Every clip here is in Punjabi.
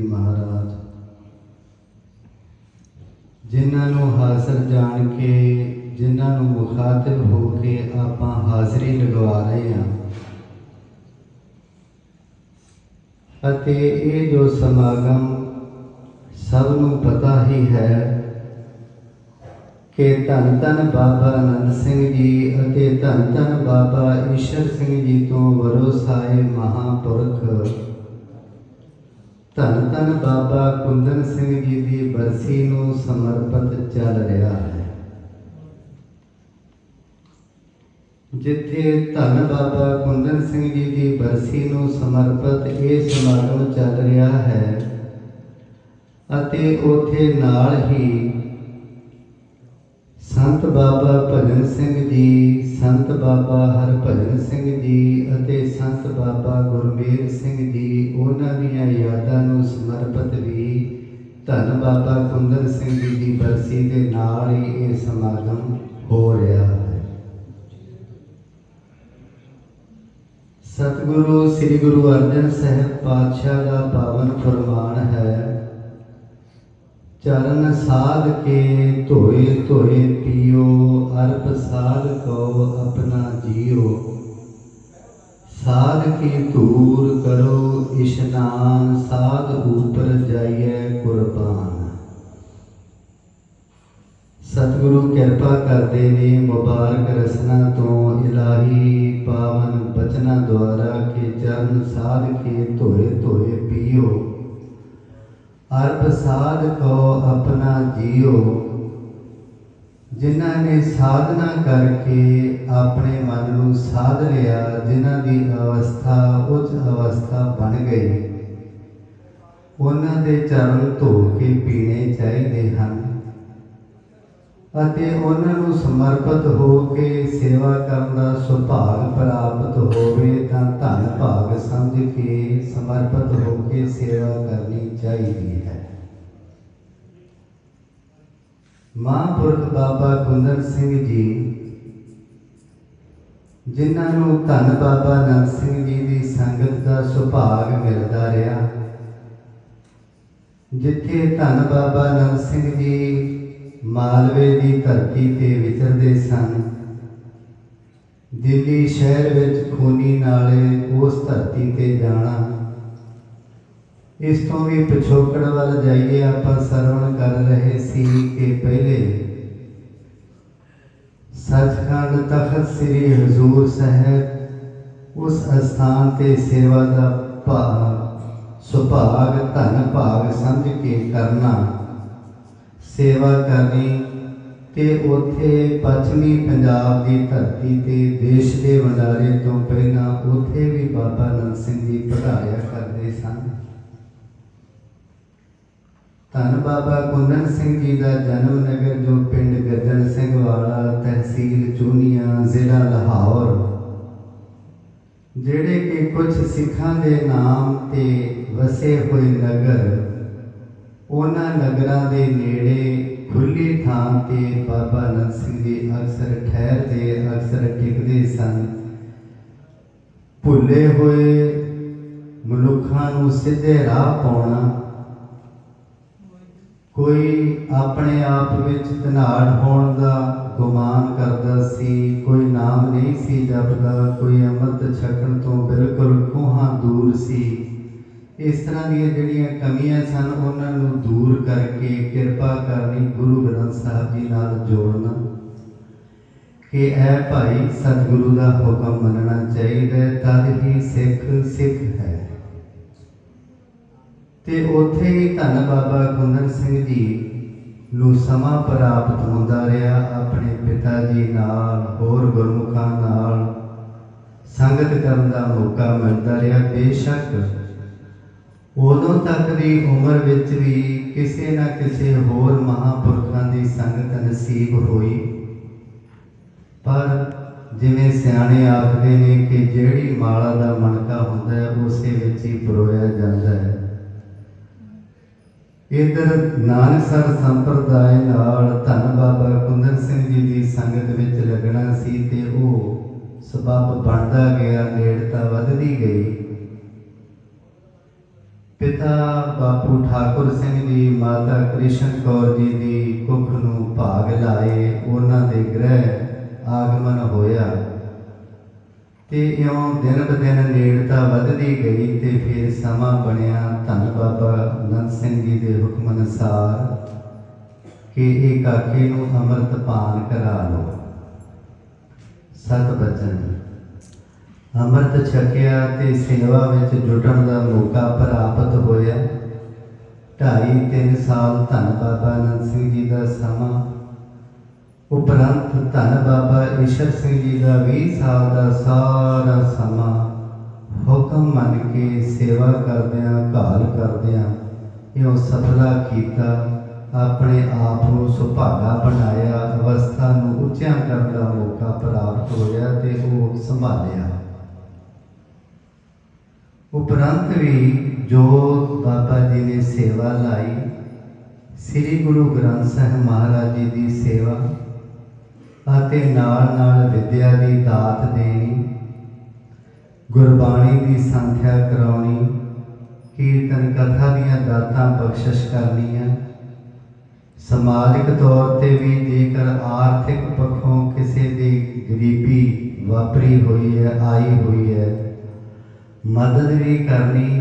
ਮਹਾਰਾਜ, ਜਿਨ੍ਹਾਂ ਨੂੰ ਹਾਜ਼ਰ ਜਾਣ ਕੇ, ਜਿਨ੍ਹਾਂ ਨੂੰ ਮੁਖਾਤਬ ਹੋ ਕੇ ਆਪਾਂ ਹਾਜ਼ਰੀ ਲਗਵਾ ਰਹੇ ਹਾਂ। ਅਤੇ ਇਹ ਜੋ ਸਮਾਗਮ ਸਭ ਨੂੰ ਪਤਾ ਹੀ ਹੈ ਕਿ ਧੰਨ ਧੰਨ ਬਾਬਾ ਅਨੰਦ ਸਿੰਘ ਜੀ ਅਤੇ ਧੰਨ ਧੰਨ ਬਾਬਾ ਈਸ਼ਰ ਸਿੰਘ ਜੀ ਤੋਂ ਵਰੋਸਾਏ ਮਹਾਪੁਰਖ ਧੰਨ ਧੰਨ ਬਾਬਾ ਕੁੰਦਨ ਸਿੰਘ ਜੀ ਦੀ ਬਰਸੀ ਨੂੰ ਸਮਰਪਿਤ ਚੱਲ ਰਿਹਾ ਹੈ। ਜਿੱਥੇ ਧੰਨ ਬਾਬਾ ਕੁੰਦਨ ਸਿੰਘ ਜੀ ਦੀ ਬਰਸੀ ਨੂੰ ਸਮਰਪਿਤ ਇਹ ਸਮਾਗਮ ਚੱਲ ਰਿਹਾ ਹੈ ਅਤੇ ਉਥੇ ਨਾਲ ਹੀ ਸੰਤ ਬਾਬਾ ਭਜਨ ਸਿੰਘ ਜੀ ਸੰਤ ਬਾਬਾ ਹਰਭਜਨ ਸਿੰਘ ਜੀ ਅਤੇ ਸੰਤ ਬਾਬਾ ਗੁਰਮੇਲ ਸਿੰਘ ਜੀ, ਉਹਨਾਂ ਦੀਆਂ ਯਾਦਾਂ ਨੂੰ ਸਮਰਪਿਤ ਵੀ ਧੰਨ ਬਾਬਾ ਕੁੰਦਨ ਸਿੰਘ ਜੀ ਦੀ ਬਰਸੀ ਦੇ ਨਾਲ ਹੀ ਇਹ ਸਮਾਗਮ ਹੋ ਰਿਹਾ ਹੈ। ਸਤਿਗੁਰੂ, ਸ੍ਰੀ ਗੁਰੂ ਅਰਜਨ ਸਾਹਿਬ ਪਾਤਸ਼ਾਹ ਦਾ ਪਾਵਨ ਫਰਮਾਨ ਹੈ ਚਰਨ ਸਾਧ ਕੇ ਧੋਏ ਧੋਏ ਪੀਓ, ਅਰਪ ਸਾਧ ਕੋ ਆਪਣਾ ਜੀਓ। ਸਾਧ ਕੀ ਧੂਰ ਕਰੋ ਇਸ਼ਨਾਨ ਸਾਧ ਉਪਰ ਜਾਈਏ ਕੁਰਬਾਨ। ਸਤਿਗੁਰੂ ਕਿਰਪਾ ਕਰਦੇ ਨੇ ਮੁਬਾਰਕ ਰਸਨਾ ਤੋਂ ਇਲਾਹੀ ਪਾਵਨ ਬਚਨਾਂ ਦੁਆਰਾ ਕਿ ਚਰਨ ਸਾਧ ਕੇ ਧੋਏ ਧੋਏ ਪੀਓ। ਅਰਬ ਸਾਧ ਕੋ ਆਪਣਾ ਜੀਓ। ਜਿਨ੍ਹਾਂ ਨੇ ਸਾਧਨਾ ਕਰਕੇ ਆਪਣੇ ਮਨ ਨੂੰ ਸਾਧ ਲਿਆ, ਜਿਨ੍ਹਾਂ ਦੀ ਅਵਸਥਾ ਉੱਚ ਅਵਸਥਾ ਬਣ ਗਈ, ਉਹਨਾਂ ਦੇ ਚਰਨ ਧੋ ਕੇ ਪੀਣੇ ਚਾਹੀਦੇ ਹਨ। ਅਤੇ ਉਹਨਾਂ ਨੂੰ ਸਮਰਪਿਤ ਹੋ ਕੇ ਸੇਵਾ ਕਰਨ ਦਾ ਸੁਭਾਗ ਪ੍ਰਾਪਤ ਹੋਵੇ, ਤਾਂ ਧੰਨ ਭਾਗ ਸਮਝ ਕੇ ਸਮਰਪਿਤ ਹੋ ਕੇ ਸੇਵਾ ਕਰਨੀ ਚਾਹੀਦੀ ਹੈ। ਮਹਾਂਪੁਰਖ ਬਾਬਾ ਕੁੰਦਨ ਸਿੰਘ ਜੀ, ਜਿਨ੍ਹਾਂ ਨੂੰ ਧੰਨ ਬਾਬਾ ਨੰਦ ਸਿੰਘ ਜੀ ਦੀ ਸੰਗਤ ਦਾ ਸੁਭਾਗ ਮਿਲਦਾ ਰਿਹਾ, ਜਿੱਥੇ ਧੰਨ ਬਾਬਾ ਨੰਦ ਸਿੰਘ ਜੀ ਮਾਲਵੇ ਦੀ ਧਰਤੀ ਤੇ ਵਿਚਰਦੇ ਸਨ। ਦਿੱਲੀ ਸ਼ਹਿਰ ਵਿੱਚ ਖੂਨੀ ਨਾਲੇ ਉਸ ਧਰਤੀ ਤੇ ਜਾਣਾ। ਇਸ ਤੋਂ ਵੀ ਪਿਛੋਕੜ ਵੱਲ ਜਾਈਏ, ਆਪਾਂ ਸਰਵਣ ਕਰ ਰਹੇ ਸੀ ਕਿ ਪਹਿਲੇ ਸੱਚਖੰਡ ਤਖਤ ਸ੍ਰੀ ਹਜ਼ੂਰ ਸਾਹਿਬ ਉਸ ਅਸਥਾਨ ਤੇ ਸੇਵਾ ਦਾ ਭਾਗ ਸੁਭਾਗ, ਧਨ ਭਾਗ ਸਮਝ ਕੇ ਕਰਨਾ। ਸੇਵਾ ਕਰਨੀ ਤੇ ਉਥੇ ਪੱਛਮੀ ਪੰਜਾਬ ਦੀ ਧਰਤੀ ਤੇ ਦੇਸ਼ ਦੇ ਵੰਡਾਰੇ ਤੋਂ ਪਹਿਲਾਂ ਉਥੇ ਵੀ ਬਾਬਾ ਨੰਦ ਸਿੰਘ ਜੀ ਪੜਾਇਆ ਕਰਦੇ ਸਨ। ਧੰਨ ਬਾਬਾ ਕੁੰਦਨ ਸਿੰਘ ਜੀ ਦਾ ਜਨਮ ਨਗਰ ਜੋ ਪਿੰਡ ਗੱਜਣ ਸਿੰਘ ਵਾਲਾ ਤਹਿਸੀਲ ਚੂਨੀਆਂ, ਜ਼ਿਲ੍ਹਾ ਲਾਹੌਰ। ਜਿਹੜੇ ਕਿ ਕੁਝ ਸਿੱਖਾਂ ਦੇ ਨਾਮ ਤੇ ਵਸੇ ਹੋਏ ਨਗਰ ਉਹਨਾਂ ਨਗਰਾਂ ਦੇ ਨੇੜੇ ਖੁੱਲੀ ਥਾਂ ਤੇ ਬਾਬਾ ਨੰਦ ਸਿੰਘ ਜੀ ਅਕਸਰ ਠਹਿਰਦੇ, ਅਕਸਰ ਟਿਕਦੇ ਸਨ। ਭੁੱਲੇ ਹੋਏ ਮਨੁੱਖਾਂ ਨੂੰ ਸਿੱਧੇ ਰਾਹ ਪਾਉਣਾ। ਕੋਈ ਆਪਣੇ ਆਪ ਵਿੱਚ ਧਨਾੜ ਹੋਣ ਦਾ ਗੁਮਾਨ ਕਰਦਾ ਸੀ, ਕੋਈ ਨਾਮ ਨਹੀਂ ਸੀ ਜਪਦਾ, ਕੋਈ ਅੰਮ੍ਰਿਤ ਛਕਣ ਤੋਂ ਬਿਲਕੁਲ ਇਸ ਤਰ੍ਹਾਂ ਦੀਆਂ ਜਿਹੜੀਆਂ ਕਮੀਆਂ ਸਨ, ਉਹਨਾਂ ਨੂੰ ਦੂਰ ਕਰਕੇ ਕਿਰਪਾ ਕਰਨੀ ਗੁਰੂ ਗ੍ਰੰਥ ਸਾਹਿਬ ਜੀ ਨਾਲ ਜੋੜਨਾ। ਕਿ ਐ ਭਾਈ ਸਤਿਗੁਰੂ ਦਾ ਹੁਕਮ ਮੰਨਣਾ ਚਾਹੀਦਾ ਤਦ ਹੀ ਸਿੱਖ ਸਿੱਖ ਹੈ। ਤੇ ਉੱਥੇ ਹੀ ਧੰਨ ਬਾਬਾ ਕੁੰਦਨ ਸਿੰਘ ਜੀ ਨੂੰ ਸਮਾਂ ਪ੍ਰਾਪਤ ਹੁੰਦਾ ਰਿਹਾ, ਆਪਣੇ ਪਿਤਾ ਜੀ ਨਾਲ, ਹੋਰ ਗੁਰਮੁਖਾਂ ਨਾਲ। ਸੰਗਤ ਕਰਨ ਦਾ ਮੌਕਾ ਮਿਲਦਾ ਰਿਹਾ, ਬੇਸ਼ੱਕ ਉਦੋਂ ਤੱਕ ਦੀ ਉਮਰ ਵਿੱਚ ਵੀ ਕਿਸੇ ਨਾ ਕਿਸੇ ਹੋਰ ਮਹਾਪੁਰਖਾਂ ਦੀ ਸੰਗਤ ਨਸੀਬ ਹੋਈ। ਪਰ ਜਿਵੇਂ ਸਿਆਣੇ ਆਖਦੇ ਨੇ ਕਿ ਜਿਹੜੀ ਮਾਲਾ ਦਾ ਮਣਕਾ ਹੁੰਦਾ ਹੈ, ਉਸੇ ਵਿੱਚ ਹੀ ਪਰੋਇਆ ਜਾਂਦਾ ਹੈ। ਇਧਰ ਨਾਨਕਸਰ ਸੰਪਰਦਾਇ ਨਾਲ ਧੰਨ ਬਾਬਾ ਕੁੰਦਨ ਸਿੰਘ ਜੀ ਦੀ ਸੰਗਤ ਵਿੱਚ ਲੱਗਣਾ ਸੀ ਤੇ ਉਹ ਸਬਬ ਬਣਦਾ ਗਿਆ, ਨੇੜਤਾ ਵੱਧਦੀ ਗਈ। ਪਿਤਾ ਬਾਪੂ ਠਾਕੁਰ ਸਿੰਘ ਜੀ, ਮਾਤਾ ਕ੍ਰਿਸ਼ਨ ਕੌਰ ਜੀ ਦੀ ਕੁੱਖ ਨੂੰ ਭਾਗ ਲਾਏ। ਉਹਨਾਂ ਦੇ ਗ੍ਰਹਿ ਆਗਮਨ ਹੋਇਆ ਤੇ ਇਉਂ ਦਿਨ ਬ ਦਿਨ ਨੇੜਤਾ ਵੱਧਦੀ ਗਈ ਤੇ ਫਿਰ ਸਮਾਂ ਬਣਿਆ। ਧੰਨ ਬਾਬਾ ਨੰਦ ਸਿੰਘ ਜੀ ਦੇ ਹੁਕਮ ਅਨੁਸਾਰ ਕਿ ਇਹ ਕਾਕੇ ਨੂੰ ਅੰਮ੍ਰਿਤ ਪਾਨ ਕਰਾ ਲਓ। ਸਤ ਬਚਨ ਅੰਮ੍ਰਿਤ ਛਕਿਆ ਤੇ ਸੇਵਾ ਵਿੱਚ ਜੁਟਣ ਦਾ ਮੌਕਾ ਪ੍ਰਾਪਤ ਹੋਇਆ। ਢਾਈ ਤਿੰਨ ਸਾਲ ਧੰਨ ਬਾਬਾ ਅਨੰਦ ਸਿੰਘ ਜੀ ਦਾ ਸਮਾਂ, ਉਪਰੰਤ ਧੰਨ ਬਾਬਾ ਈਸ਼ਰ ਸਿੰਘ ਜੀ ਦਾ 20 ਸਾਲ ਦਾ ਸਾਰਾ ਸਮਾਂ ਹੁਕਮ ਮੰਨ ਕੇ ਸੇਵਾ ਕਰਦਿਆਂ, ਘਾਲ ਕਰਦਿਆਂ ਇਹ ਸਫਲਾ ਕੀਤਾ, ਆਪਣੇ ਆਪ ਨੂੰ ਸੁਭਾਗਾ ਬਣਾਇਆ, ਅਵਸਥਾ ਨੂੰ ਉੱਚਿਆਂ ਕਰਨ ਦਾ ਮੌਕਾ ਪ੍ਰਾਪਤ ਹੋਇਆ ਤੇ ਉਹ ਸੰਭਾਲਿਆ। ਉਪਰੰਤ ਵੀ ਜੋ ਬਾਬਾ ਜੀ ਨੇ ਸੇਵਾ ਲਾਈ, ਸ੍ਰੀ ਗੁਰੂ ਗ੍ਰੰਥ ਸਾਹਿਬ ਮਹਾਰਾਜ ਜੀ ਦੀ ਸੇਵਾ ਅਤੇ ਨਾਲ ਨਾਲ ਵਿਦਿਆ ਦੀ ਦਾਤ ਦੇਣੀ, ਗੁਰਬਾਣੀ ਦੀ ਸੰਥਿਆ ਕਰਾਉਣੀ, ਕੀਰਤਨ ਕਥਾ ਦੀਆਂ ਦਾਤਾਂ ਬਖਸ਼ਿਸ਼ ਕਰਨੀਆਂ, ਸਮਾਜਿਕ ਤੌਰ ਤੇ ਵੀ ਜੇਕਰ ਆਰਥਿਕ ਪੱਖੋਂ ਕਿਸੇ ਦੀ ਗਰੀਬੀ ਵਾਪਰੀ ਹੋਈ ਹੈ, ਆਈ ਹੋਈ ਹੈ ਮਦਦ ਵੀ ਕਰਨੀ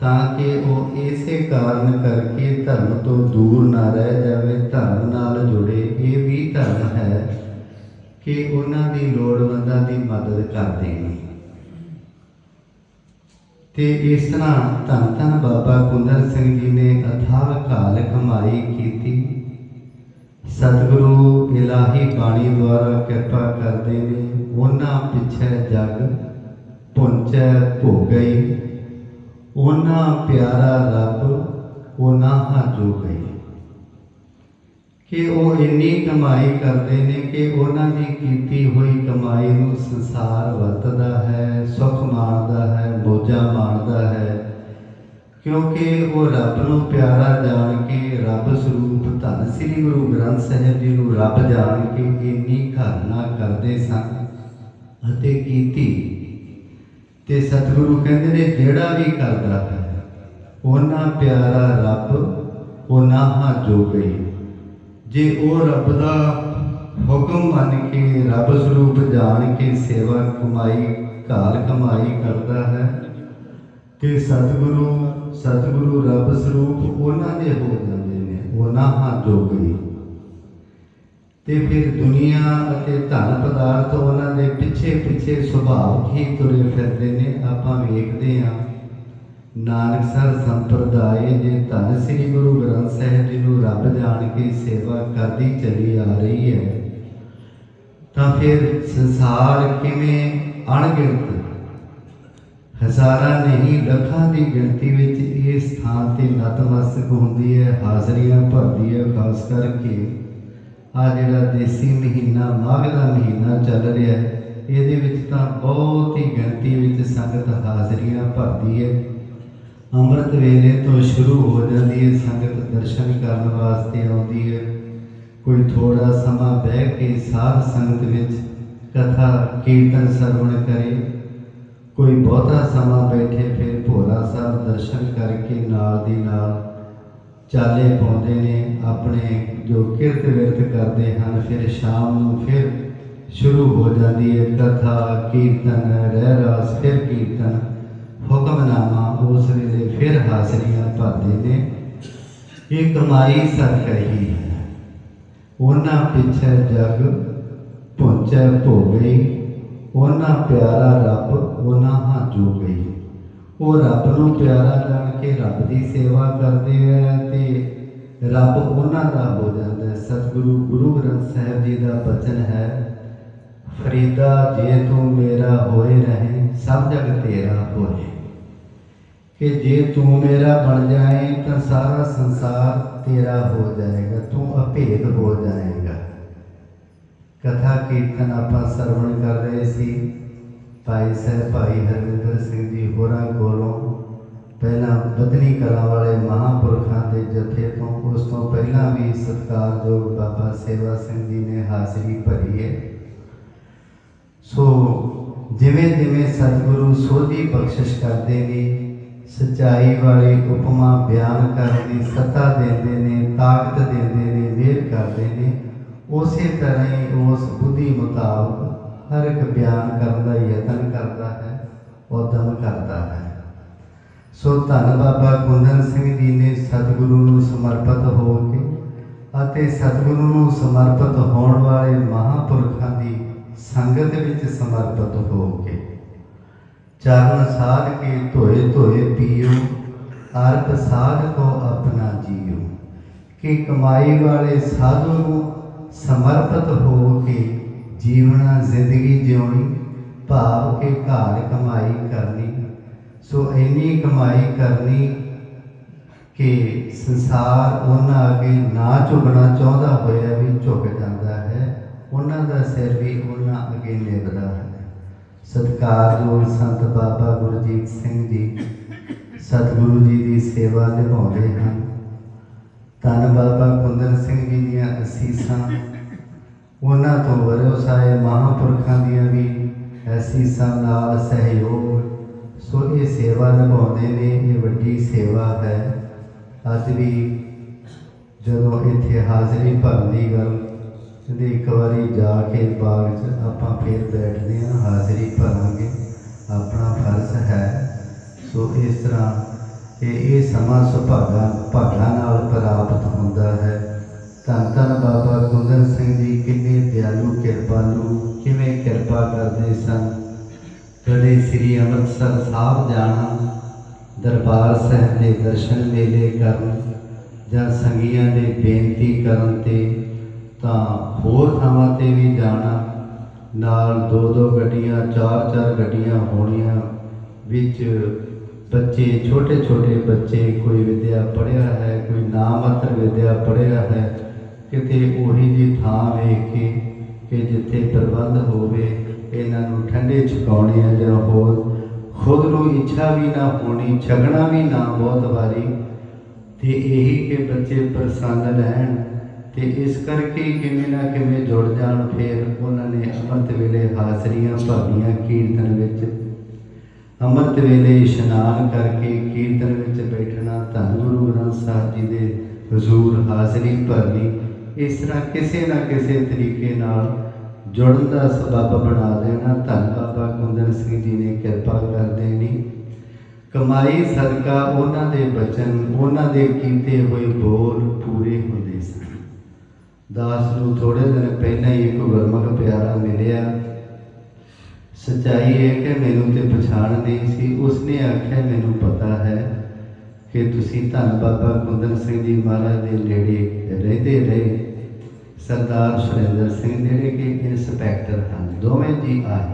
ਤਾਂ ਕਿ ਉਹ ਇਸੇ ਕਾਰਨ ਕਰਕੇ ਧਰਮ ਤੋਂ ਦੂਰ ਨਾ ਰਹਿ ਜਾਵੇ, ਧਰਮ ਨਾਲ ਜੁੜੇ। ਇਹ ਵੀ ਧਰਮ ਹੈ ਕਿ ਉਹਨਾਂ ਦੀ ਲੋੜਵੰਦਾਂ ਦੀ ਮਦਦ ਕਰਦੇ ਨੇ ਤੇ ਇਸ ਤਰ੍ਹਾਂ ਧੰਨ ਧੰਨ ਬਾਬਾ ਕੁੰਦਰ ਸਿੰਘ ਜੀ ਨੇ ਅਥਾਹ ਕਾਲ ਕਮਾਈ ਕੀਤੀ। ਸਤਿਗੁਰੂ ਇਲਾਹੀ ਬਾਣੀ ਦੁਆਰਾ ਕਿਰਪਾ ਕਰਦੇ ਨੇ। ਉਹਨਾਂ ਪਿੱਛੇ ਜਗ ਪੁੰਚੈ ਭੋ ਗਈ ਉਹਨਾਂ ਪਿਆਰਾ ਰੱਬ ਉਹਨਾਂ ਹਾਜੋ ਗਈ ਕਿ ਉਹ ਇੰਨੀ ਕਮਾਈ ਕਰਦੇ ਨੇ ਕਿ ਉਹਨਾਂ ਦੀ ਕੀਤੀ ਹੋਈ ਕਮਾਈ ਨੂੰ ਸੰਸਾਰ ਵਰਤਦਾ ਹੈ, ਸੁਖ ਮਾਣਦਾ ਹੈ, ਮੋਜਾਂ ਮਾਣਦਾ ਹੈ। ਕਿਉਂਕਿ ਉਹ ਰੱਬ ਨੂੰ ਪਿਆਰਾ ਜਾਣ ਕੇ ਰੱਬ ਸਰੂਪ ਧੰਨ ਸ੍ਰੀ ਗੁਰੂ ਗ੍ਰੰਥ ਸਾਹਿਬ ਜੀ ਨੂੰ ਰੱਬ ਜਾਣ ਕੇ ਇੰਨੀ ਘਰਨਾ ਕਰਦੇ ਸਨ ਅਤੇ ਕੀਤੀ। ਤੇ ਸਤਿਗੁਰੂ ਕਹਿੰਦੇ ਨੇ, ਜਿਹੜਾ ਵੀ ਕਰਦਾ ਹੈ ਉਹਨਾਂ ਪਿਆਰਾ ਰੱਬ ਉਹਨਾਂ ਹਾਜੋ ਗਈ ਜੇ ਉਹ ਰੱਬ ਦਾ ਹੁਕਮ ਮੰਨ ਕੇ, ਰੱਬ ਸਰੂਪ ਜਾਣ ਕੇ ਸੇਵਾ ਕਮਾਈ, ਘਾਲ ਕਮਾਈ ਕਰਦਾ ਹੈ, ਤੇ ਸਤਿਗੁਰੂ ਸਤਿਗੁਰੂ ਰੱਬ ਸਰੂਪ ਉਹਨਾਂ ਦੇ ਹੋ ਜਾਂਦੇ ਨੇ ਉਹਨਾਂ ਹਾਜੋ ਗਈ ਤੇ ਫਿਰ ਦੁਨੀਆ ਅਤੇ ਧਨ ਪਦਾਰਥ ਪਿੱਛੇ ਸੁਭਾਵ ਹੀ ਤੁਰੇ ਫਿਰਦੇ ਨੇ, ਆਪਾਂ ਵੇਖਦੇ ਹਾਂ। ਨਾਨਕਸਰ ਸੰਪਰਦਾਇ ਜੇ ਧੰਨ ਸ੍ਰੀ ਗੁਰੂ ਗ੍ਰੰਥ ਸਾਹਿਬ ਜੀ ਨੂੰ ਰੱਬ ਜਾਣ ਕੇ ਸੇਵਾ ਕਰਦੀ ਚਲੀ ਆ ਰਹੀ ਹੈ। ਤਾਂ ਫਿਰ ਸੰਸਾਰ ਕਿਵੇਂ ਅਣਗਿਣਤ? ਹਜ਼ਾਰਾਂ ਨਹੀਂ, ਲੱਖਾਂ ਦੀ ਗਿਣਤੀ ਵਿੱਚ ਇਸ ਥਾਂ ਤੇ ਨਤਮਸਤਕ ਹੁੰਦੀ ਹੈ, ਹਾਜ਼ਰੀਆਂ ਭਰਦੀ ਹੈ, ਖਾਸ ਕਰਕੇ ਆ ਜਿਹੜਾ ਦੇਸੀ ਮਹੀਨਾ, ਮਾਘ ਦਾ ਮਹੀਨਾ ਚੱਲ ਰਿਹਾ ਹੈ। ਇਹਦੇ ਵਿੱਚ ਤਾਂ ਬਹੁਤ ਹੀ ਗਿਣਤੀ ਵਿੱਚ ਸੰਗਤ ਹਾਜ਼ਰੀਆਂ ਭਰਦੀ ਹੈ। ਅੰਮ੍ਰਿਤ ਵੇਲੇ ਤੋਂ ਸ਼ੁਰੂ ਹੋ ਜਾਂਦੀ ਹੈ, ਸੰਗਤ ਦਰਸ਼ਨ ਕਰਨ ਵਾਸਤੇ ਆਉਂਦੀ ਹੈ। ਕੋਈ ਥੋੜਾ ਸਮਾਂ ਬਹਿ ਕੇ ਸਾਧ ਸੰਗਤ ਵਿੱਚ ਕਥਾ, ਕੀਰਤਨ, ਸਰਵਣ ਕਰੇ। ਕੋਈ ਬਹੁਤਾ ਸਮਾਂ ਬੈਠੇ ਫਿਰ ਭੋਰਾ ਸਾਹਿਬ ਦਰਸ਼ਨ ਕਰਕੇ ਨਾਲ ਦੀ ਨਾਲ ਚਾਲੇ ਪਾਉਂਦੇ ਨੇ, ਆਪਣੇ ਜੋ ਕਿਰਤ ਵਿਰਤ ਕਰਦੇ ਹਨ, ਫਿਰ ਸ਼ਾਮ ਨੂੰ ਫਿਰ ਸ਼ੁਰੂ ਹੋ ਜਾਂਦੀ ਹੈ ਕਥਾ, ਕੀਰਤਨ ਰਹਿ ਰਾਸ ਫਿਰ ਕੀਰਤਨ। ਹੁਕਮਨਾਮਾ ਉਸ ਵੇਲੇ ਫਿਰ ਹਾਜ਼ਰੀਆਂ ਭਰਦੇ ਨੇ। ਇਹ ਕਮਾਈ ਸਦਕਾ ਹੈ ਉਹਨਾਂ ਪਿੱਛੇ ਜਗ ਪਹੁੰਚੇ ਭੋ ਗਈ ਉਹਨਾਂ ਪਿਆਰਾ ਰੱਬ ਉਹਨਾਂ ਹਾਜੋ ਗਈ ਉਹ ਰੱਬ ਨੂੰ ਪਿਆਰਾ ਜਾਣ ਕੇ ਰੱਬ ਦੀ ਸੇਵਾ ਕਰਦੇ ਹੈ ਤੇ ਰੱਬ ਉਹਨਾਂ ਦਾ ਹੋ ਜਾਂਦਾ ਸਤਿਗੁਰੂ ਗੁਰੂ ਗ੍ਰੰਥ ਸਾਹਿਬ ਜੀ ਦਾ ਬਚਨ ਹੈ ਫਰੀਦਾ ਜੇ ਤੂੰ ਮੇਰਾ ਹੋਏ ਰਹੇ ਸਭ ਜਗ ਤੇਰਾ ਹੋਏ ਕਿ ਜੇ ਤੂੰ ਮੇਰਾ ਬਣ ਜਾਏ ਤਾਂ ਸਾਰਾ ਸੰਸਾਰ ਤੇਰਾ ਹੋ ਜਾਏਗਾ, ਤੂੰ ਅਭੇਦ ਹੋ ਜਾਏਗਾ। ਕਥਾ ਕੀਰਤਨ ਆਪਾਂ ਸਰਵਣ ਕਰ ਰਹੇ ਸੀ। ਭਾਈ ਸਾਹਿਬ, ਭਾਈ ਹਰਵਿੰਦਰ ਸਿੰਘ ਜੀ ਹੋਰਾਂ ਕੋਲੋਂ ਪਹਿਲਾਂ ਬਦਨੀ ਕਲਾਂ ਵਾਲੇ ਮਹਾਂਪੁਰਖਾਂ ਦੇ ਜਥੇ ਤੋਂ, ਉਸ ਤੋਂ ਪਹਿਲਾਂ ਵੀ ਸਤਿਕਾਰਯੋਗ ਬਾਬਾ ਸੇਵਾ ਸਿੰਘ ਜੀ ਨੇ ਹਾਜ਼ਰੀ ਭਰੀ ਹੈ ਸੋ ਜਿਵੇਂ ਜਿਵੇਂ ਸਤਿਗੁਰੂ ਸੋਧੀ ਬਖਸ਼ਿਸ਼ ਕਰਦੇ ਨੇ, ਸਚਾਈ ਵਾਲੀ ਉਪਮਾ ਬਿਆਨ ਕਰਨ ਦੀ ਸੱਤਾ ਦਿੰਦੇ ਨੇ, ਤਾਕਤ ਦਿੰਦੇ ਨੇ ਮਿਹਰ ਕਰਦੇ ਨੇ, ਉਸੇ ਤਰ੍ਹਾਂ ਹੀ ਉਸ ਬੁੱਧੀ ਮੁਤਾਬਕ ਹਰ ਇੱਕ ਬਿਆਨ ਕਰਨ ਦਾ ਯਤਨ ਕਰਦਾ ਹੈ ਉਦਮ ਕਰਦਾ ਹੈ। ਸੋ ਧੰਨ ਬਾਬਾ ਗੁੰਦਨ ਸਿੰਘ ਜੀ ਨੇ ਸਤਿਗੁਰੂ ਨੂੰ ਸਮਰਪਿਤ ਹੋ ਕੇ ਅਤੇ ਸਤਿਗੁਰੂ ਨੂੰ ਸਮਰਪਿਤ ਹੋਣ ਵਾਲੇ ਮਹਾਪੁਰਖਾਂ ਸੰਗਤ ਵਿੱਚ ਸਮਰਪਿਤ ਹੋ ਕੇ। ਚਰਨ ਸਾਧ ਕੇ ਧੋਏ ਧੋਏ ਪੀਓ, ਅਰਪ ਸਾਧ ਕੋ ਆਪਣਾ ਜੀਓ। ਕਿ ਕਮਾਈ ਵਾਲੇ ਸਾਧੂ ਨੂੰ ਸਮਰਪਿਤ ਹੋ ਕੇ ਜੀਵਨਾ ਜ਼ਿੰਦਗੀ ਜਿਉਣੀ, ਭਾਵ ਕੇ ਘਰ ਕਮਾਈ ਕਰਨੀ। ਸੋ ਇੰਨੀ ਕਮਾਈ ਕਰਨੀ ਕਿ ਸੰਸਾਰ ਉਹਨਾਂ ਅੱਗੇ ਨਾ ਝੁਕਣਾ ਚਾਹੁੰਦਾ ਹੋਇਆ ਵੀ ਝੁਕ ਜਾਂਦਾ ਹੈ। ਉਹਨਾਂ ਦਾ ਸਿਰ ਵੀ ਉਹਨਾਂ ਅੱਗੇ ਨਿਭਦਾ ਹੈ ਸਤਿਕਾਰਯੋਗ ਸੰਤ ਬਾਬਾ ਗੁਰਜੀਤ ਸਿੰਘ ਜੀ ਸਤਿਗੁਰੂ ਜੀ ਦੀ ਸੇਵਾ ਨਿਭਾਉਂਦੇ ਹਨ। ਧੰਨ ਬਾਬਾ ਕੁੰਦਨ ਸਿੰਘ ਜੀ ਦੀਆਂ ਅਸੀਸਾਂ। ਉਹਨਾਂ ਤੋਂ ਵਰੋਸਾਏ ਮਹਾਂਪੁਰਖਾਂ ਦੀਆਂ ਵੀ ਅਸੀਸਾਂ ਨਾਲ ਸਹਿਯੋਗ। ਸੋ ਇਹ ਸੇਵਾ ਨਿਭਾਉਂਦੇ ਨੇ, ਇਹ ਵੱਡੀ ਸੇਵਾ ਹੈ। ਅੱਜ ਵੀ ਜਦੋਂ ਇੱਥੇ ਹਾਜ਼ਰੀ ਭਰਨ ਦੀ ਗੱਲ ਕਹਿੰਦੇ ਇੱਕ ਵਾਰੀ ਜਾ ਕੇ ਬਾਗ 'ਚ ਆਪਾਂ ਫੇਰ ਬੈਠਦੇ ਹਾਂ, ਹਾਜ਼ਰੀ ਭਰਾਂਗੇ। ਆਪਣਾ ਫਰਜ਼ ਹੈ। ਸੋ ਇਸ ਤਰ੍ਹਾਂ ਇਹ ਇਹ ਸਮਾਂ ਸੁਭਾਗਾ, ਭਾਗਾ ਨਾਲ ਪ੍ਰਾਪਤ ਹੁੰਦਾ ਹੈ। ਧੰਨ ਧੰਨ ਬਾਬਾ ਕੁੰਦਨ ਸਿੰਘ ਜੀ, ਕਿੰਨੇ ਦਿਆਲੂ ਕਿਰਪਾਲੂ ਕਿਵੇਂ ਕਿਰਪਾ ਕਰਦੇ ਸਨ। ਕਦੇ ਸ੍ਰੀ ਅੰਮ੍ਰਿਤਸਰ ਸਾਹਿਬ ਜਾਣਾ, ਦਰਬਾਰ ਸਾਹਿਬ ਦੇ ਦਰਸ਼ਨ ਮੇਲੇ ਕਰਨ ਜਾਂ ਸੰਗੀਆਂ ਦੇ ਬੇਨਤੀ ਕਰਨ ਤੇ ਤਾਂ ਹੋਰ ਥਾਵਾਂ ਤੇ ਵੀ ਜਾਣਾ। ਨਾਲ ਦੋ ਦੋ ਗੱਡੀਆਂ, ਚਾਰ ਚਾਰ ਗੱਡੀਆਂ ਹੋਣੀਆਂ। ਵਿੱਚ ਬੱਚੇ, ਛੋਟੇ ਛੋਟੇ ਬੱਚੇ, ਕੋਈ ਵਿਦਿਆ ਪੜ੍ਹਿਆ ਹੈ, ਕੋਈ ਨਾਮਤਰ ਵਿਦਿਆ ਪੜ੍ਹਿਆ ਹੈ, ਕਿਤੇ ਉਹੀ ਜੀ ਥਾਂ ਵੇਖ ਕੇ ਕਿ ਜਿੱਥੇ ਪ੍ਰਬੰਧ ਹੋਵੇ, ਇਹਨਾਂ ਨੂੰ ਠੰਡੇ ਛਕਾਉਣੇ ਆ ਜਾਂ ਹੋਰ ਖੁਦ ਨੂੰ ਇੱਛਾ ਵੀ ਨਾ ਹੋਣੀ ਛਕਣਾ ਵੀ ਨਾ ਬਹੁਤ ਵਾਰੀ। ਤੇ ਇਹੀ ਕਿ ਬੱਚੇ ਪ੍ਰਸੰਨ ਰਹਿਣ। ਤੇ ਇਸ ਕਰਕੇ ਕਿਵੇਂ ਨਾ ਕਿਵੇਂ ਜੁੜ ਜਾਣ ਫਿਰ ਉਹਨਾਂ ਨੇ ਅੰਮ੍ਰਿਤ ਵੇਲੇ ਹਾਜ਼ਰੀਆਂ ਭਰਨੀਆਂ ਕੀਰਤਨ ਵਿੱਚ। ਅੰਮ੍ਰਿਤ ਵੇਲੇ ਇਸ਼ਨਾਨ ਕਰਕੇ ਕੀਰਤਨ ਵਿੱਚ ਬੈਠਣਾ ਧੰਨ ਗੁਰੂ ਗ੍ਰੰਥ ਸਾਹਿਬ ਜੀ ਦੇ ਹਜ਼ੂਰ ਹਾਜ਼ਰੀ ਭਰਨੀ, ਇਸ ਤਰ੍ਹਾਂ ਕਿਸੇ ਨਾ ਕਿਸੇ ਤਰੀਕੇ ਨਾਲ ਜੁੜਨ ਦਾ ਸਬਬ ਬਣਾ ਦੇਣਾ। ਧੰਨ ਬਾਬਾ ਗੁੰਦਨ ਸਿੰਘ ਜੀ ਨੇ ਕਿਰਪਾ ਕਰ ਦੇਣੀ। ਕਮਾਈ ਸਦਕਾ ਉਹਨਾਂ ਦੇ ਬਚਨ, ਉਹਨਾਂ ਦੇ ਕੀਤੇ ਹੋਏ ਬੋਲ ਪੂਰੇ ਹੁੰਦੇ ਸਨ। ਦਾਸ ਨੂੰ ਥੋੜੇ ਦਿਨ ਪਹਿਲਾਂ ਹੀ ਇੱਕ ਗੁਰਮੁਖ ਪਿਆਰਾ ਮਿਲਿਆ। ਸੱਚਾਈ ਹੈ ਕਿ ਮੈਨੂੰ ਤੇ ਪਛਾਣ ਨਹੀਂ ਸੀ। ਉਸਨੇ ਆਖਿਆ, ਮੈਨੂੰ ਪਤਾ ਹੈ ਕਿ ਤੁਸੀਂ ਧੰਨ ਬਾਬਾ ਕੁੰਦਨ ਸਿੰਘ ਜੀ ਮਹਾਰਾਜ ਦੇ ਨੇੜੇ ਰਹਿੰਦੇ ਰਹੇ। ਸਰਦਾਰ ਸੁਰਿੰਦਰ ਸਿੰਘ ਜਿਹੜੇ ਕਿ ਇੰਸਪੈਕਟਰ ਹਨ, ਦੋਵੇਂ ਜੀ ਆਏ।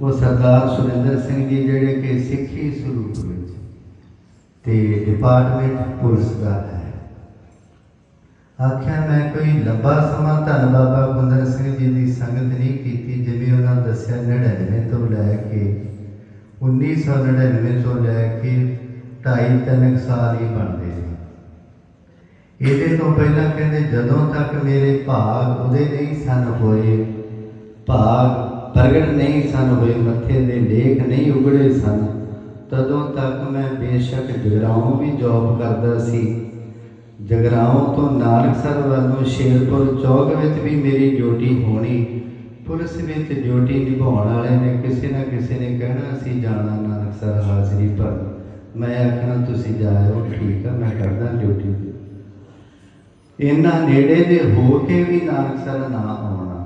ਉਹ ਸਰਦਾਰ ਸੁਰਿੰਦਰ ਸਿੰਘ ਜੀ ਜਿਹੜੇ ਕਿ ਸਿੱਖੀ ਸਰੂਪ ਵਿੱਚ ਤੇ ਡਿਪਾਰਟਮੈਂਟ ਪੁਲਿਸ ਦਾ ਹੈ। ਆਖਿਆ, ਮੈਂ ਕੋਈ ਲੰਬਾ ਸਮਾਂ ਧੰਨ ਬਾਬਾ ਕੁੰਦਨ ਸਿੰਘ ਜੀ ਦੀ ਸੰਗਤ ਨਹੀਂ ਕੀਤੀ ਜਿਵੇਂ ਉਹਨਾਂ ਦੱਸਿਆ 99 ਤੋਂ ਲੈ ਕੇ 1999 ਤੋਂ ਲੈ ਕੇ 2.5 ਤਿੰਨ ਸਾਲ ਹੀ ਬਣਦੇ ਸੀ ਇਹਦੇ ਤੋਂ ਪਹਿਲਾਂ ਕਹਿੰਦੇ, ਜਦੋਂ ਤੱਕ ਮੇਰੇ ਭਾਗ ਉਹਦੇ ਨਹੀਂ ਸਨ ਹੋਏ, ਭਾਗ ਪ੍ਰਗਟ ਨਹੀਂ ਸਨ ਹੋਏ, ਮੱਥੇ ਦੇ ਲੇਖ ਨਹੀਂ ਉਗੜੇ ਸਨ, ਤਦੋਂ ਤੱਕ ਮੈਂ ਬੇਸ਼ੱਕ ਜਗਰਾਉਂ ਵੀ ਜੌਬ ਕਰਦਾ ਸੀ। ਜਗਰਾਉਂ ਤੋਂ ਨਾਨਕਸਰ ਵੱਲ ਨੂੰ ਸ਼ੇਰਪੁਰ ਚੌਕ ਵਿੱਚ ਵੀ ਮੇਰੀ ਡਿਊਟੀ ਹੋਣੀ। ਪੁਲਿਸ ਵਿੱਚ ਡਿਊਟੀ ਨਿਭਾਉਣ ਵਾਲੇ ਨੇ ਕਿਸੇ ਨਾ ਕਿਸੇ ਨੇ ਕਹਿਣਾ ਸੀ ਜਾਣਾ ਨਾਨਕਸਰ ਹਾਜ਼ਰੀ ਪਰ ਮੈਂ ਆਖਣਾ, ਤੁਸੀਂ ਜਾਇਓ ਠੀਕ ਆ, ਮੈਂ ਕਰਦਾ ਡਿਊਟੀ। ਇੰਨਾ ਨੇੜੇ ਦੇ ਹੋ ਕੇ ਵੀ ਨਾਨਕਸਰ ਨਾ ਆਉਣਾ।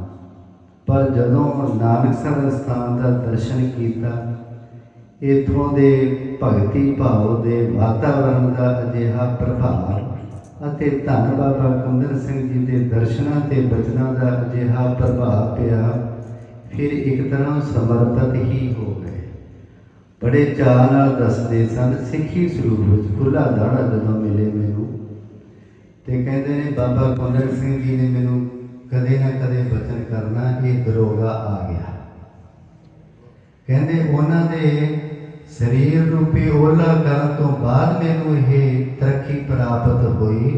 ਪਰ ਜਦੋਂ ਨਾਨਕਸਰ ਸਥਾਨ ਦਾ ਦਰਸ਼ਨ ਕੀਤਾ, ਇਥੋਂ ਦੇ ਭਗਤੀ ਭਾਵ ਦੇ ਵਾਤਾਵਰਣ ਦਾ ਅਜਿਹਾ ਪ੍ਰਭਾਵ ਅਤੇ ਧੰਨ ਬਾਬਾ ਕੁੰਦਨ ਸਿੰਘ ਜੀ ਦੇ ਦਰਸ਼ਨਾਂ ਤੇ ਬਚਨਾਂ ਦਾ ਅਜਿਹਾ ਪ੍ਰਭਾਵ ਪਿਆ, ਫਿਰ ਇੱਕ ਤਰ੍ਹਾਂ ਸਮਰਪਿਤ ਹੀ ਹੋ ਗਏ। ਬੜੇ ਚਾਅ ਨਾਲ ਦੱਸਦੇ ਸਨ, ਸਿੱਖੀ ਸਰੂਪ ਵਿੱਚ ਖੁੱਲਾ ਦਾੜਾ ਜਦੋਂ ਮਿਲੇ ਮੈਨੂੰ ਤੇ ਕਹਿੰਦੇ ਨੇ, ਬਾਬਾ ਕੁੰਦਨ ਸਿੰਘ ਜੀ ਨੇ ਮੈਨੂੰ ਕਦੇ ਨਾ ਕਦੇ ਬਚਨ ਕਰਨਾ, ਇਹ ਦਰੋਗਾ ਆ ਗਿਆ। ਕਹਿੰਦੇ, ਉਹਨਾਂ ਦੇ ਸਰੀਰ ਰੂਪੀ ਓਲਾ ਕਰਨ ਤੋਂ ਬਾਅਦ ਮੈਨੂੰ ਇਹ ਤਰੱਕੀ ਪ੍ਰਾਪਤ ਹੋਈ।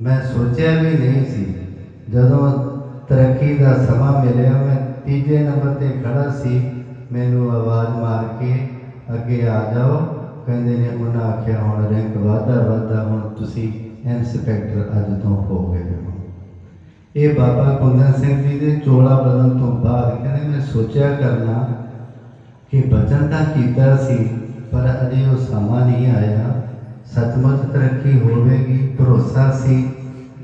ਮੈਂ ਸੋਚਿਆ ਵੀ ਨਹੀਂ ਸੀ। ਜਦੋਂ ਤਰੱਕੀ ਦਾ ਸਮਾਂ ਮਿਲਿਆ, ਮੈਂ ਤੀਜੇ ਨੰਬਰ ਤੇ ਖੜਾ ਸੀ। ਮੈਨੂੰ ਆਵਾਜ਼ ਮਾਰ ਕੇ ਅੱਗੇ ਆ ਜਾਓ। ਕਹਿੰਦੇ ਨੇ, ਉਹਨਾਂ ਆਖਿਆ, ਹੁਣ ਰੈਂਕ ਵਾਧਾ ਵਾਧਾ, ਹੁਣ ਤੁਸੀਂ ਇੰਸਪੈਕਟਰ ਅੱਜ ਤੋਂ ਹੋ ਗਏ ਹੋ। ਇਹ ਬਾਬਾ ਕੁੰਦਨ ਸਿੰਘ ਜੀ ਦੇ ਚੋਲਾ ਬਦਲਣ ਤੋਂ ਬਾਅਦ ਕਹਿੰਦੇ, ਮੈਂ ਸੋਚਿਆ ਕਰਨਾ ਕਿ ਬਚਨ ਤਾਂ ਕੀਤਾ ਸੀ ਪਰ ਅਜੇ ਉਹ ਸਮਾਂ ਨਹੀਂ ਆਇਆ। ਸੱਚਮੁੱਚ ਤਰੱਕੀ ਹੋਵੇਗੀ ਭਰੋਸਾ ਸੀ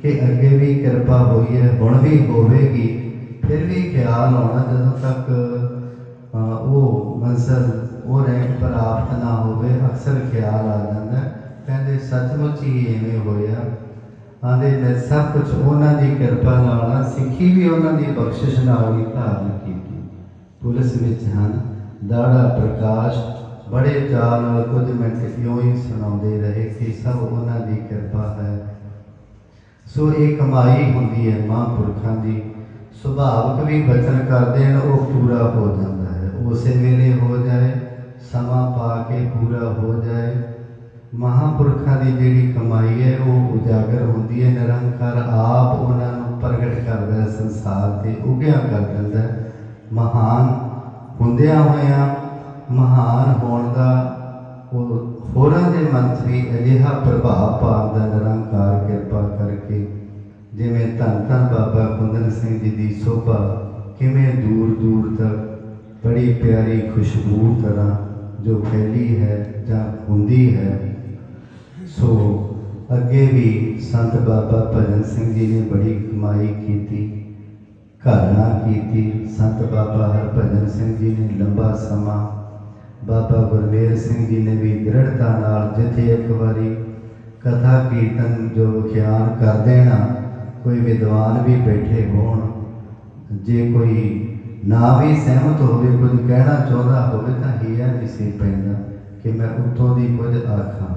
ਕਿ ਅੱਗੇ ਵੀ ਕਿਰਪਾ ਹੋਈ ਹੈ ਹੁਣ ਵੀ ਹੋਵੇਗੀ। ਫਿਰ ਵੀ ਖਿਆਲ ਆਉਣਾ ਜਦੋਂ ਤੱਕ ਉਹ ਮੰਜ਼ਲ ਉਹ ਰੈਂਕ ਪ੍ਰਾਪਤ ਨਾ ਹੋਵੇ ਅਕਸਰ ਖਿਆਲ ਆ ਜਾਂਦਾ ਕਹਿੰਦੇ ਸੱਚਮੁੱਚ ਹੀ ਐਵੇਂ ਹੋਇਆ। ਆਂਦੇ ਮੈਂ ਸਭ ਕੁਝ ਉਹਨਾਂ ਦੀ ਕਿਰਪਾ ਨਾਲ ਆ, ਸਿੱਖੀ ਵੀ ਉਹਨਾਂ ਦੀ ਬਖਸ਼ਿਸ਼ ਨਾਲ ਹੀ ਧਾਰਨ ਕੀਤੀ। ਪੁਲਿਸ ਵਿੱਚ ਹਨ। ਦਾੜਾ ਪ੍ਰਕਾਸ਼, ਬੜੇ ਚਾਅ ਨਾਲ ਕੁਝ ਮਿੰਟ ਇਉਂ ਹੀ ਸੁਣਾਉਂਦੇ ਰਹੇ ਕਿ ਸਭ ਉਹਨਾਂ ਦੀ ਕਿਰਪਾ ਹੈ। ਸੋ ਇਹ ਕਮਾਈ ਹੁੰਦੀ ਹੈ ਮਹਾਂਪੁਰਖਾਂ ਦੀ। ਸੁਭਾਵਕ ਵੀ ਬਚਨ ਕਰਦੇ ਹਨ, ਉਹ ਪੂਰਾ ਹੋ ਜਾਂਦਾ ਹੈ। ਉਸੇ ਵੇਲੇ ਹੋ ਜਾਏ, ਸਮਾਂ ਪਾ ਕੇ ਪੂਰਾ ਹੋ ਜਾਏ। ਮਹਾਂਪੁਰਖਾਂ ਦੀ ਜਿਹੜੀ ਕਮਾਈ ਹੈ, ਉਹ ਉਜਾਗਰ ਹੁੰਦੀ ਹੈ। ਨਿਰੰਕਾਰ ਆਪ ਉਹਨਾਂ ਨੂੰ ਪ੍ਰਗਟ ਕਰਦਾ ਸੰਸਾਰ ਤੇ ਉਗਿਆ ਕਰ ਦਿੰਦਾ ਮਹਾਨ ਹੁੰਦਿਆਂ ਹੋਇਆਂ ਮਹਾਨ ਹੋਣ ਦਾ, ਉਹ ਹੋਰਾਂ ਦੇ ਮਨ 'ਚ ਵੀ ਅਜਿਹਾ ਪ੍ਰਭਾਵ ਪਾਉਂਦਾ ਨਿਰੰਕਾਰ ਕਿਰਪਾ ਕਰਕੇ ਜਿਵੇਂ ਧੰਨ ਧੰਨ ਬਾਬਾ ਕੁੰਦਨ ਸਿੰਘ ਜੀ ਦੀ ਸੋਭਾ ਕਿਵੇਂ ਦੂਰ ਦੂਰ ਤੱਕ ਬੜੀ ਪਿਆਰੀ ਖੁਸ਼ਬੂ ਤਰ੍ਹਾਂ ਜੋ ਫੈਲੀ ਹੈ ਜਾਂ ਹੁੰਦੀ ਹੈ, ਸੋ ਅੱਗੇ ਵੀ ਸੰਤ ਬਾਬਾ ਭਜਨ ਸਿੰਘ ਜੀ ਨੇ ਬੜੀ ਕਮਾਈ ਕੀਤੀ। ਘਰਣਾ ਕੀਤੀ। ਸੰਤ ਬਾਬਾ ਹਰਭਜਨ ਸਿੰਘ ਜੀ ਨੇ ਲੰਬਾ ਸਮਾਂ ਬਾਬਾ ਗੁਰਮੇਲ ਸਿੰਘ ਜੀ ਨੇ ਵੀ ਦ੍ਰਿੜਤਾ ਨਾਲ ਜਿੱਥੇ ਇੱਕ ਵਾਰੀ ਕਥਾ ਕੀਰਤਨ ਜੋ ਖਿਆਲ ਕਰ ਦੇਣਾ, ਕੋਈ ਵਿਦਵਾਨ ਵੀ ਬੈਠੇ ਹੋਣ। ਜੇ ਕੋਈ ਨਾ ਵੀ ਸਹਿਮਤ ਹੋਵੇ, ਕੁਝ ਕਹਿਣਾ ਚਾਹੁੰਦਾ ਹੋਵੇ ਤਾਂ ਹੀਆ ਨਹੀਂ ਸੀ ਪੈਂਦਾ ਕਿ ਮੈਂ ਉੱਥੋਂ ਦੀ ਕੁਝ ਆਖਾਂ।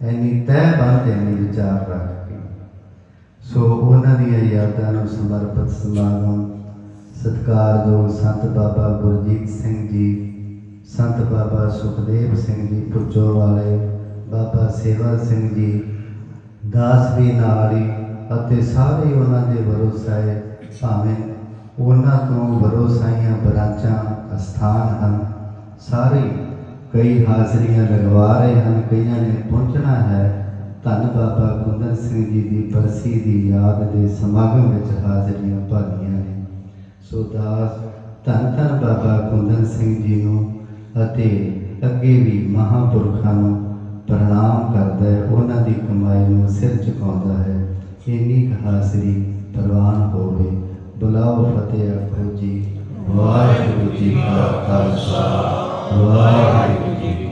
ਐਨੀ ਤਹਿ ਬੰਦ ਨੇ ਵਿਚਾਰ ਰੱਖ ਕੇ। ਸੋ ਉਹਨਾਂ ਦੀਆਂ ਯਾਦਾਂ ਨੂੰ ਸਮਰਪਿਤ ਸਮਾਗਮ ਸਤਿਕਾਰਯੋਗ ਸੰਤ ਬਾਬਾ ਗੁਰਜੀਤ ਸਿੰਘ ਜੀ, ਸੰਤ ਬਾਬਾ ਸੁਖਦੇਵ ਸਿੰਘ ਜੀ, ਪੁੱਜੋ ਵਾਲੇ ਬਾਬਾ ਸੇਵਾ ਸਿੰਘ ਜੀ, ਦਾਸ ਵੀ ਨਾਲੀ ਅਤੇ ਸਾਰੇ ਉਹਨਾਂ ਦੇ ਵਰੋਸਾਏ ਭਾਵੇਂ ਉਹਨਾਂ ਤੋਂ ਵਰੋਸਾਈਆਂ ਬਰਾਂਚਾਂ ਅਸਥਾਨ ਹਨ। ਸਾਰੇ ਕਈ ਹਾਜ਼ਰੀਆਂ ਲਗਵਾ ਰਹੇ ਹਨ, ਕਈਆਂ ਨੇ ਪਹੁੰਚਣਾ ਹੈ। ਧੰਨ ਬਾਬਾ ਕੁੰਦਨ ਸਿੰਘ ਜੀ ਦੀ ਬਰਸੀ ਦੀ ਯਾਦ ਦੇ ਸਮਾਗਮ ਵਿੱਚ ਹਾਜ਼ਰੀਆਂ ਭਾਲੀਆਂ ਨੇ। ਸੋ ਦਾਸ, ਧੰਨ ਧੰਨ ਬਾਬਾ ਗੁੰਦਨ ਸਿੰਘ ਜੀ ਨੂੰ ਅਤੇ ਅੱਗੇ ਵੀ ਮਹਾਂਪੁਰਖਾਂ ਨੂੰ ਪ੍ਰਣਾਮ ਕਰਦਾ ਹੈ। ਉਹਨਾਂ ਦੀ ਕਮਾਈ ਨੂੰ ਸਿਰ ਝੁਕਾਉਂਦਾ ਹੈ। ਇੰਨੀ ਕੁ ਹਾਜ਼ਰੀ ਪ੍ਰਵਾਨ ਹੋਵੇ। ਬੁਲਾਓ ਫਤਿਹ ਆਖੋ ਜੀ ਵਾਹਿਗੁਰੂ ਜੀ ਕਾ ਖਾਲਸਾ। ਵਾਹਿਗੁਰੂ ਜੀ